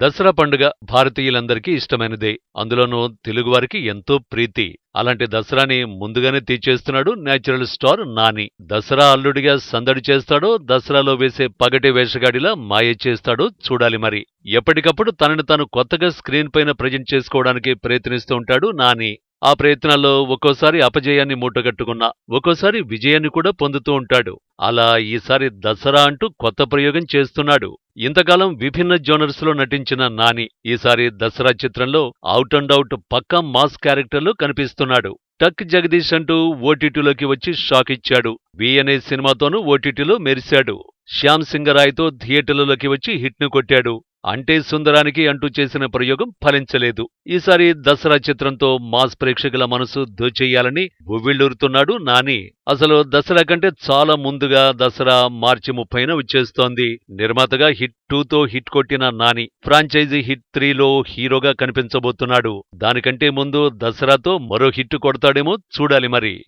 దసరా పండుగ భారతీయులందరికీ ఇష్టమైనదే. అందులోనూ తెలుగువారికి ఎంతో ప్రీతి. అలాంటి దసరాని ముందుగానే తీర్చేస్తున్నాడు నేచురల్ స్టార్ నాని. దసరా అల్లుడిగా సందడి చేస్తాడో దసరాలో వేసే పగటి వేషగాడిలా మాయ చేస్తాడో చూడాలి మరి. ఎప్పటికప్పుడు తనని తాను కొత్తగా స్క్రీన్ పైన ప్రజెంట్ చేసుకోవడానికి ప్రయత్నిస్తూ ఉంటాడు నాని. ఆ ప్రయత్నాల్లో ఒక్కోసారి అపజయాన్ని మూటగట్టుకున్నా ఒక్కోసారి విజయాన్ని కూడా పొందుతూ ఉంటాడు. అలా ఈసారి దసరా అంటూ కొత్త ప్రయోగం చేస్తున్నాడు. ఇంతకాలం విభిన్న జోనర్స్లో నటించిన నాని ఈసారి దసరా చిత్రంలో అవుట్ అండ్ అవుట్ పక్కా మాస్ క్యారెక్టర్లో కనిపిస్తున్నాడు. టక్ జగదీష్ అంటూ ఓటీటీలోకి వచ్చి షాక్ ఇచ్చాడు. వి అనే సినిమాతోనూ ఓటీటీలో మెరిశాడు. శ్యామ్ సింగరాయ్తో థియేటర్లలోకి వచ్చి హిట్ను కొట్టాడు. అంటే సుందరానికి అంటూ చేసిన ప్రయోగం ఫలించలేదు. ఈసారి దసరా చిత్రంతో మాస్ ప్రేక్షకుల మనసు దోచేయాలని ఉవ్విళ్ళూరుతున్నాడు నాని. అసలు దసరా కంటే చాలా ముందుగా దసరా మార్చి ముప్పైన వచ్చేస్తోంది. నిర్మాతగా హిట్ టూతో హిట్ కొట్టిన నాని. ఫ్రాంచైజీ హిట్ త్రీలో హీరోగా కనిపించబోతున్నాడు. దానికంటే ముందు దసరాతో మరో హిట్ కొడతాడేమో చూడాలి మరి.